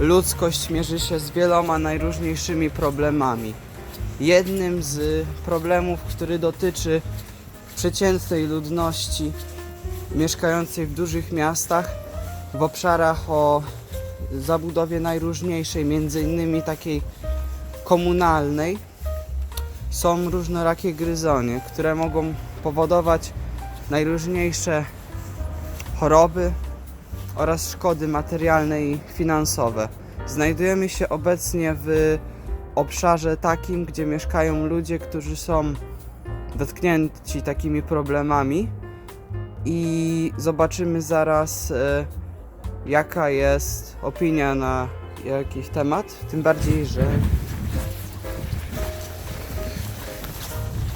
ludzkość mierzy się z wieloma najróżniejszymi problemami. Jednym z problemów, który dotyczy przeciętnej ludności mieszkającej w dużych miastach, w obszarach o zabudowie najróżniejszej, między innymi takiej komunalnej, są różnorakie gryzonie, które mogą powodować najróżniejsze choroby oraz szkody materialne i finansowe. Znajdujemy się obecnie w obszarze takim, gdzie mieszkają ludzie, którzy są dotknięci takimi problemami i zobaczymy zaraz e, jaka jest opinia na jakiś temat, tym bardziej, że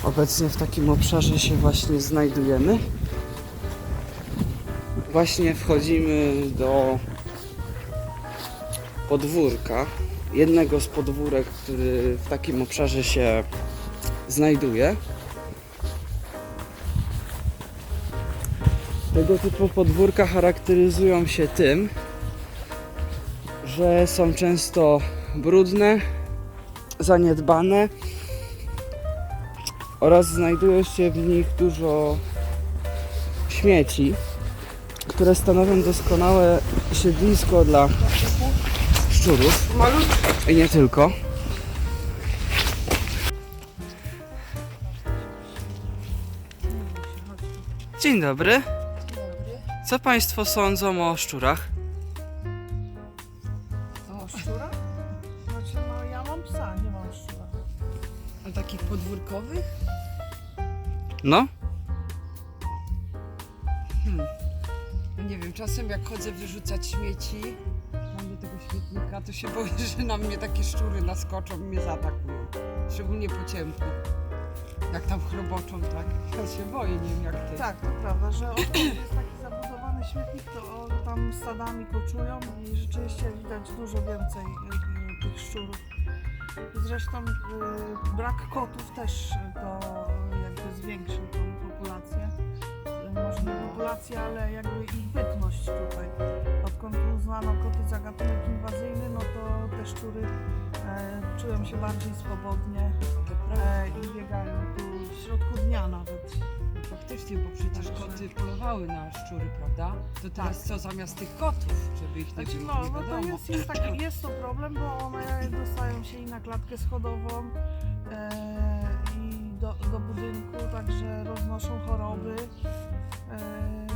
obecnie w takim obszarze się właśnie znajdujemy. Właśnie wchodzimy do podwórka, jednego z podwórek, który w takim obszarze się znajduje. Tego typu podwórka charakteryzują się tym, że są często brudne, zaniedbane oraz znajduje się w nich dużo śmieci, które stanowią doskonałe siedlisko dla szczurów i nie tylko. Dzień dobry. Co Państwo sądzą o szczurach? O szczura? Znaczy, no ja mam psa, nie mam szczura. A takich podwórkowych? No? No nie wiem, czasem jak chodzę wyrzucać śmieci, mam do tego śmietnika, to się boję, że na mnie takie szczury naskoczą i mnie zaatakują. Szczególnie po ciemku. Jak tam chroboczą, tak? Ja się boję, nie wiem jak ty. Tak, to prawda, że o, to jest taki zabudowany śmietnik, to o, tam stadami koczują i rzeczywiście widać dużo więcej y, tych szczurów. Zresztą y, brak kotów też to y, jakby zwiększył tą populację. Y, Może nie populację, ale jakby ich bytność tutaj. Odkąd uznano koty za gatunek inwazyjny, no to te szczury e, czują się bardziej swobodnie e, i biegają tu w środku dnia nawet. Faktycznie, bo przecież Także- koty polowały na szczury, prawda? To teraz co zamiast tych kotów, żeby ich nie Znaczy, było, no, nie no to wiadomo. jest, taki, jest to problem, bo one dostają się i na klatkę schodową e, i do, do budynku, także roznoszą choroby. E,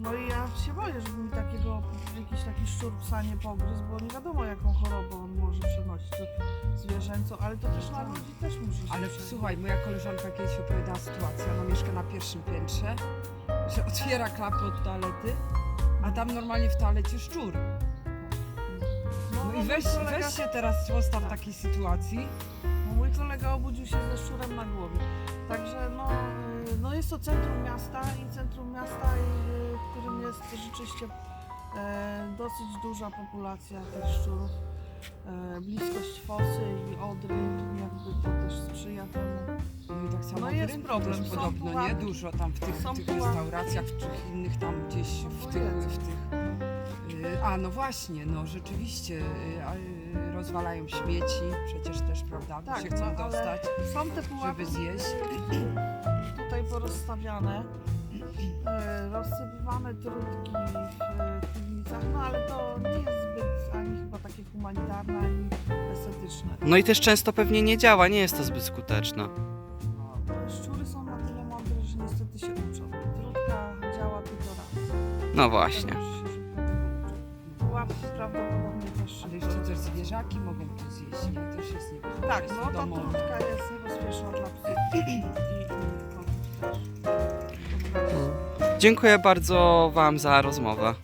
no i ja się boję, żeby mi takiego, jakiś taki szczur psa nie pogryzł, bo nie wiadomo jaką chorobę on może przenosić to zwierzęco, ale to też na ludzi też może się Ale przenosić. słuchaj, moja koleżanka kiedyś opowiadała sytuację, ona mieszka na pierwszym piętrze, że otwiera klapę od toalety, a tam normalnie w toalecie szczur. No mój i weź, kolega- weź się teraz postaw w Tak. takiej sytuacji. No, Mój kolega obudził się ze szczurem na głowie. Także no, no jest to centrum miasta i centrum miasta, y, w którym jest rzeczywiście e, dosyć duża populacja tych szczurów. E, bliskość fosy i odry jakby to też sprzyja temu. No i tak samo No w jest problem, też podobno, nie? Dużo tam w tych, tych restauracjach czy innych tam gdzieś w tych, w tych... y, A, no właśnie, no rzeczywiście y, rozwalają śmieci, przecież też, prawda, Tak, się chcą no, dostać, Są te pułapki żeby zjeść. tutaj porozstawiane, e, rozsypywane trutki w e, piwnicach, no ale to nie jest zbyt ani chyba takie humanitarne, ani estetyczne. No i też często pewnie nie działa, nie jest to zbyt skuteczne. Szczury są na tyle mądre, że niestety się uczą. Trutka działa tylko raz. No właśnie. Pułapki prawdopodobnie też Ale jeszcze też zwierzaki mogą to zjeść, to też jest niebezpieczne. Tak, no ta trutka jest niebezpieczna dla psów i, Dziękuję bardzo Wam za rozmowę.